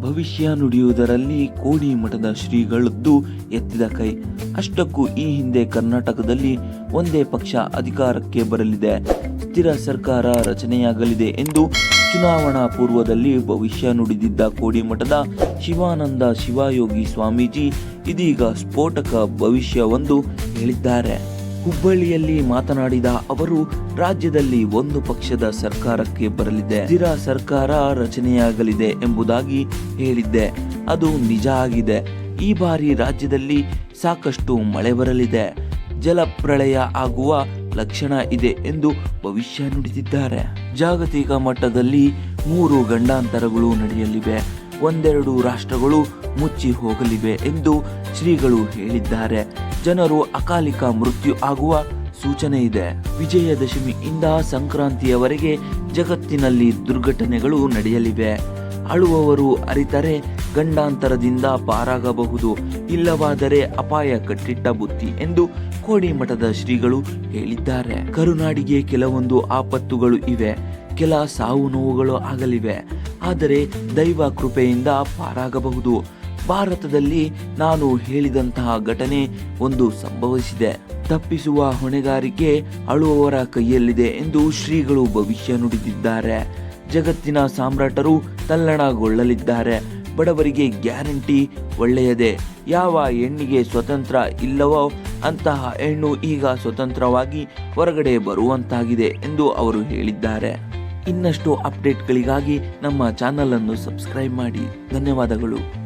ಭವಿಷ್ಯ ನುಡಿಯುವುದರಲ್ಲಿ ಕೋಡಿ ಮಠದ ಶ್ರೀಗಳದ್ದು ಎತ್ತಿದ ಕೈ. ಅಷ್ಟಕ್ಕೂ ಈ ಹಿಂದೆ ಕರ್ನಾಟಕದಲ್ಲಿ ಒಂದೇ ಪಕ್ಷ ಅಧಿಕಾರಕ್ಕೆ ಬರಲಿದೆ. ಸ್ಥಿರ ಸರ್ಕಾರ ರಚನೆಯಾಗಲಿದೆ ಎಂದು ಚುನಾವಣಾ ಪೂರ್ವದಲ್ಲಿ ಭವಿಷ್ಯ ನುಡಿದಿದ್ದ ಕೋಡಿಮಠದ ಶಿವಾನಂದ ಶಿವಯೋಗಿ ಸ್ವಾಮೀಜಿ ಇದೀಗ ಸ್ಫೋಟಕ ಭವಿಷ್ಯವೊಂದು ಹೇಳಿದ್ದಾರೆ. ಹುಬ್ಬಳ್ಳಿಯಲ್ಲಿ ಮಾತನಾಡಿದ ಅವರು, ರಾಜ್ಯದಲ್ಲಿ ಒಂದು ಪಕ್ಷದ ಸರ್ಕಾರಕ್ಕೆ ಬರಲಿದೆ. ಸ್ಥಿರ ಸರ್ಕಾರ ರಚನೆಯಾಗಲಿದೆ ಎಂಬುದಾಗಿ ಹೇಳಿದ್ದೆ. ಅದು ನಿಜ ಆಗಿದೆ. ಈ ಬಾರಿ ರಾಜ್ಯದಲ್ಲಿ ಸಾಕಷ್ಟು ಮಳೆ ಬರಲಿದೆ. ಜಲಪ್ರಳಯ ಆಗುವ ಲಕ್ಷಣ ಇದೆ ಎಂದು ಭವಿಷ್ಯ ನುಡಿದಿದ್ದಾರೆ. ಜಾಗತಿಕ ಮಟ್ಟದಲ್ಲಿ ಮೂರು ಗಂಡಾಂತರಗಳು ನಡೆಯಲಿವೆ. ಒಂದೆರಡು ರಾಷ್ಟ್ರಗಳು ಮುಚ್ಚಿ ಹೋಗಲಿವೆ ಎಂದು ಶ್ರೀಗಳು ಹೇಳಿದ್ದಾರೆ. ಜನರು ಅಕಾಲಿಕ ಮೃತ್ಯು ಆಗುವ ಸೂಚನೆ ಇದೆ. ವಿಜಯದಶಮಿಯಿಂದ ಸಂಕ್ರಾಂತಿಯವರೆಗೆ ಜಗತ್ತಿನಲ್ಲಿ ದುರ್ಘಟನೆಗಳು ನಡೆಯಲಿವೆ. ಅಳುವವರು ಅರಿತರೆ ಗಂಡಾಂತರದಿಂದ ಪಾರಾಗಬಹುದು. ಇಲ್ಲವಾದರೆ ಅಪಾಯ ಕಟ್ಟಿಟ್ಟ ಬುತ್ತಿ ಎಂದು ಕೋಡಿಮಠದ ಶ್ರೀಗಳು ಹೇಳಿದ್ದಾರೆ. ಕರುನಾಡಿಗೆ ಕೆಲವೊಂದು ಆಪತ್ತುಗಳು ಇವೆ. ಕೆಲ ಸಾವು ನೋವುಗಳು ಆಗಲಿವೆ. ಆದರೆ ದೈವ ಕೃಪೆಯಿಂದ ಪಾರಾಗಬಹುದು. ಭಾರತದಲ್ಲಿ ನಾನು ಹೇಳಿದಂತಹ ಘಟನೆ ಒಂದು ಸಂಭವಿಸಿದೆ. ತಪ್ಪಿಸುವ ಹೊಣೆಗಾರಿಕೆ ಅಳುವವರ ಕೈಯಲ್ಲಿದೆ ಎಂದು ಶ್ರೀಗಳು ಭವಿಷ್ಯ ನುಡಿದಿದ್ದಾರೆ. ಜಗತ್ತಿನ ಸಾಮ್ರಾಟರು ತಲ್ಲಣಗೊಳ್ಳಲಿದ್ದಾರೆ. ಬಡವರಿಗೆ ಗ್ಯಾರಂಟಿ ಒಳ್ಳೆಯದೇ. ಯಾವ ಹೆಣ್ಣಿಗೆ ಸ್ವತಂತ್ರ ಇಲ್ಲವೋ ಅಂತಹ ಹೆಣ್ಣು ಈಗ ಸ್ವತಂತ್ರವಾಗಿ ಹೊರಗಡೆ ಬರುವಂತಾಗಿದೆ ಎಂದು ಅವರು ಹೇಳಿದ್ದಾರೆ. ಇನ್ನಷ್ಟು ಅಪ್ಡೇಟ್ಗಳಿಗಾಗಿ ನಮ್ಮ ಚಾನಲ್ ಅನ್ನು ಸಬ್ಸ್ಕ್ರೈಬ್ ಮಾಡಿ. ಧನ್ಯವಾದಗಳು.